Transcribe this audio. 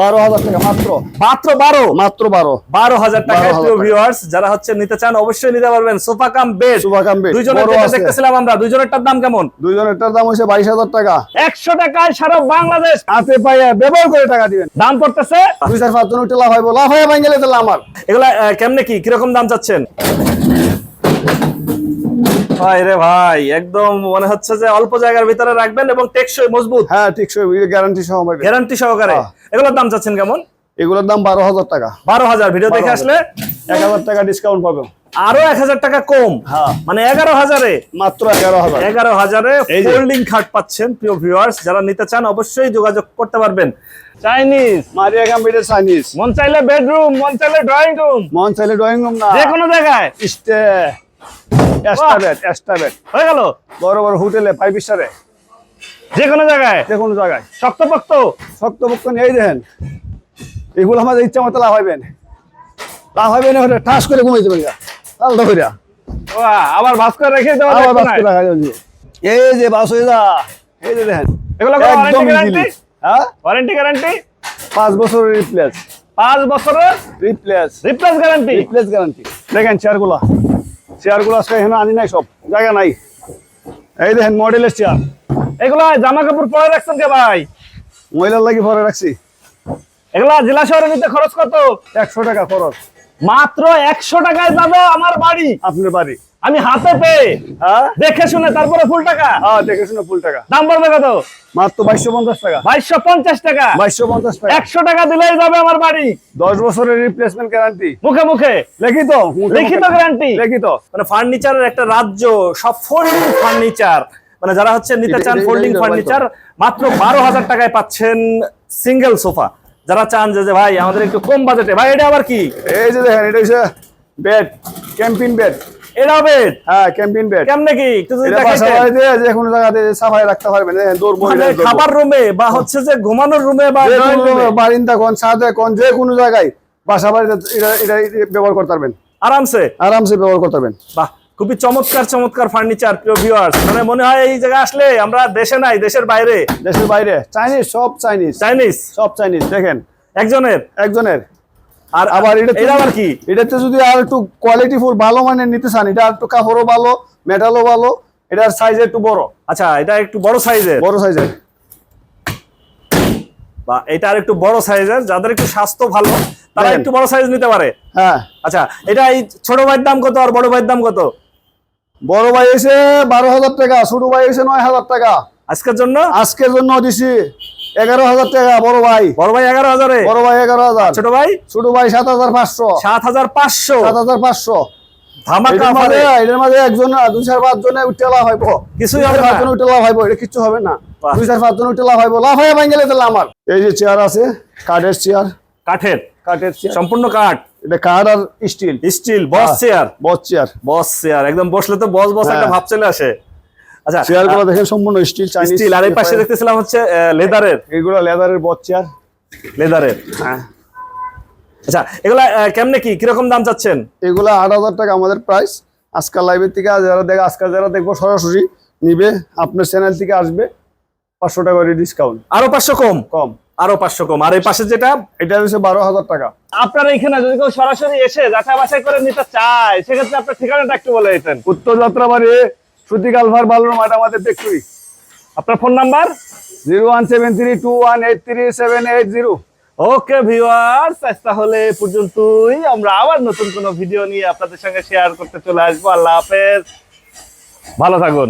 বারো হাজার টাকা মাত্র মাত্র বারো মাত্র বারো। বারো হাজার টাকা। ভিউয়ার্স যারা হচ্ছে নিতে চান অবশ্যই নিতে পারবেন। সোফা কাম বেড বড় দেখতেছিলাম আমরা দাম কেমন? দাম হচ্ছে বাইশ হাজার টাকা। একশো টাকায় সারা বাংলাদেশ। হাতে পাইয়া ব্যবহার করে টাকা দিবেন। দাম পড়তেছে? দুই চার পাঁচজন লাভ হইব লাভ হয়ে ভাঙ গেলে তাহলে আমার। এগুলা কেমনে কি? কীরকম দাম চাচ্ছেন? ভাই রে ভাই একদম মনে হচ্ছে যে অল্প জায়গার ভিতরে রাখবেন এবং টেকসই মজবুত। হ্যাঁ ঠিক গ্যারান্টি সহ পাবেন। গ্যারান্টি সহকারে। হ্যাঁ। এগুলোর দাম চাচ্ছেন কেমন? এগুলোর দাম বারো হাজার টাকা। বারো হাজার। ভিডিও দেখে আসলে এক হাজার টাকা ডিসকাউন্ট পাবেন। আরও এক হাজার টাকা কম। হ্যাঁ। মানে এগারো হাজারে। মাত্র এগারো হাজার। এগারো হাজারে ফোল্ডিং খাট পাচ্ছেন প্রিয় ভিউয়ার্স যারা নিতে চান অবশ্যই যোগাযোগ করতে পারবেন। চাইনিজ মারিয়া কম্পিউটার চাইনিজ মন চাইলে বেডরুম মন চাইলে ড্রয়িং রুম মন চাইলে ড্রয়িং রুম না। যে কোনো জায়গায়। স্টে এস্টাবেট এস্টাবেট হয়ে গেল? বড় বড় হোটেলে ফাইভ স্টারে যে কোনো জায়গায়? যে কোনো জায়গায়। শক্তপোক্ত? শক্ত নিয়েই দেখেন। এগুলো আমাদের ইচ্ছা মতো লাভ হইবেন লাভ হইবেন ওটা ঠাস করে ঘুমাইতে পারি আলাদা করে আবার ভাস রেখে দেওয়া আবার লাগবে বাস না। করে রাখা যাবে। এই যে বাস হয়ে যা। এই যে দেখেন। এগুলো একদম warranty হ্যাঁ? ওয়ারেন্টি গ্যারান্টি পাঁচ বছরের রিপ্লেস পাঁচ বছরের replace replace guarantee replace guarantee দেখেন চেয়ারগুলো চেয়ারগুলো আজকে এখানে আনি নাই সব জায়গা নাই। এই দেখেন মডেলের চেয়ার। এগুলা জামা কাপড় পরে রাখছেন কে ভাই? মহিলার লাগি পরে রাখছি। এগুলা জেলা শহরে নিতে খরচ কত? একশো টাকা খরচ। মাত্র একশো টাকায় যাবে আমার বাড়ি। আপনার বাড়ি? আমি হাতে পেয়ে হ্যাঁ? দেখে শুনে তারপরে ফুল টাকা। হ্যাঁ দেখে শুনে ফুল টাকা। দাম পড়বে কত? মাত্র বাইশশো পঞ্চাশ টাকা। বাইশশো পঞ্চাশ টাকা। বাইশশো পঞ্চাশ টাকা। একশো টাকা দিলেই যাবে আমার বাড়ি। দশ বছরের রিপ্লেসমেন্ট গ্যারান্টি মুখে মুখে। লিখিত। লিখিত গ্যারান্টি লিখিত। মানে ফার্নিচারের একটা রাজ্য সব ফোল্ডিং ফার্নিচার মানে যারা হচ্ছে নিতে চান ফোল্ডিং ফার্নিচার মাত্র বারো হাজার টাকায় পাচ্ছেন সিঙ্গেল সোফা যারা চান যে ভাই আমাদের একটু কম বাজেটে ভাই এটা আবার কি? এই যে দেখেন এটা হচ্ছে বেড ক্যাম্পিং বেড এটা বেড হ্যাঁ ক্যাম্পিং বেড কেমনে কি? একটু যদি দেখাইতেন। যে কোনো জায়গাতে সাফাই রাখতে পারবেন দেখেন দৌড় মানে মহিলা খাবার রুমে বা হচ্ছে যে ঘুমানোর রুমে বা বারিন্দা কোন ছাদে কোন যে কোনো জায়গায় বাসা বাড়িতে এটা এটা ব্যবহার করতে পারবেন। আরামসে? আরামসে ব্যবহার করতে পারবেন। বাহ খুবই চমৎকার চমৎকার ফার্নিচার প্রিয় ভিউয়ার্স মানে মনে হয় এই জায়গায় আসলে আমরা দেশে নাই দেশের বাইরে। দেশের বাইরে। চাইনিজ সব চাইনিজ চাইনিজ সব চাইনিজ দেখেন। একজনের? একজনের। আর আবার এটা এটা আবার কি? এটাতে যদি আর একটু কোয়ালিটি ফুল ভালো মানের নিতে চান এটা একটু কাপড়ও ভালো মেটালও ভালো এটার সাইজ একটু বড়। আচ্ছা এটা একটু বড় সাইজের বড় সাইজের বা এটা আর একটু বড় সাইজের যাদের একটু স্বাস্থ্য ভালো তারা একটু বড় সাইজ নিতে পারে। হ্যাঁ। আচ্ছা এটা এই ছোট ভাইয়ের দাম কত আর বড় ভাইয়ের দাম কত? বড় ভাই এসে বারো হাজার টাকা ছোট ভাই এসে নয় হাজার টাকা। আজকের জন্য? আজকের জন্য দিছি এগারো হাজার টাকা বড় ভাই। বড় ভাই এগারো হাজারে? বড় ভাই এগারো হাজার। ছোট ভাই? ছোট ভাই সাত হাজার পাঁচশো। সাত হাজার পাঁচশো? সাত হাজার পাঁচশো। আমার। এই যে চেয়ার আছে কাঠের চেয়ার কাঠের? কাঠের সম্পূর্ণ কাঠ? এটা কাঠ আর স্টিল? Steel boss. চেয়ার বস চেয়ার বস চেয়ার একদম বসলে তো বস বস একটা হ্যাঁ। ভাব চলে আসে। আচ্ছা চেয়ারগুলো দেখেন সম্পূর্ণ স্টিল চাইনিজ স্টিল আর এই পাশে দেখতেছিলাম হচ্ছে লেদারের এগুলো লেদারের বস চেয়ার লেদারের হ্যাঁ। আচ্ছা এগুলা কেমনে কি কীরকম দাম চাচ্ছেন? এগুলো আট হাজার টাকা আমাদের প্রাইস আজকাল লাইভের থেকে যারা দেখ আজকাল যারা দেখব সরাসরি নিবে আপনার চ্যানেল থেকে আসবে। পাঁচশো টাকা করে ডিসকাউন্ট আরও পাঁচশো কম? কম। আরও পাঁচশো কম। আর এই পাশে যেটা? এটা হচ্ছে বারো হাজার টাকা। আপনারা এখানে যদি কেউ সরাসরি এসে যাচাই বাছাই করে নিতে চায় সেক্ষেত্রে আপনার ঠিকানাটা একটু বলে দিতেন। উত্তর যাত্রাবাড়ি সুতি কালভার বালুর মাঠ আমাদের ফ্যাক্টরি আপনার phone number? Zero one seven three two one eight three seven eight zero. Okay viewers তাহলে পর্যন্তই। আমরা আবার নতুন কোন ভিডিও নিয়ে আপনাদের সঙ্গে শেয়ার করতে চলে আসব। আল্লাহ হাফেজ। ভালো থাকুন।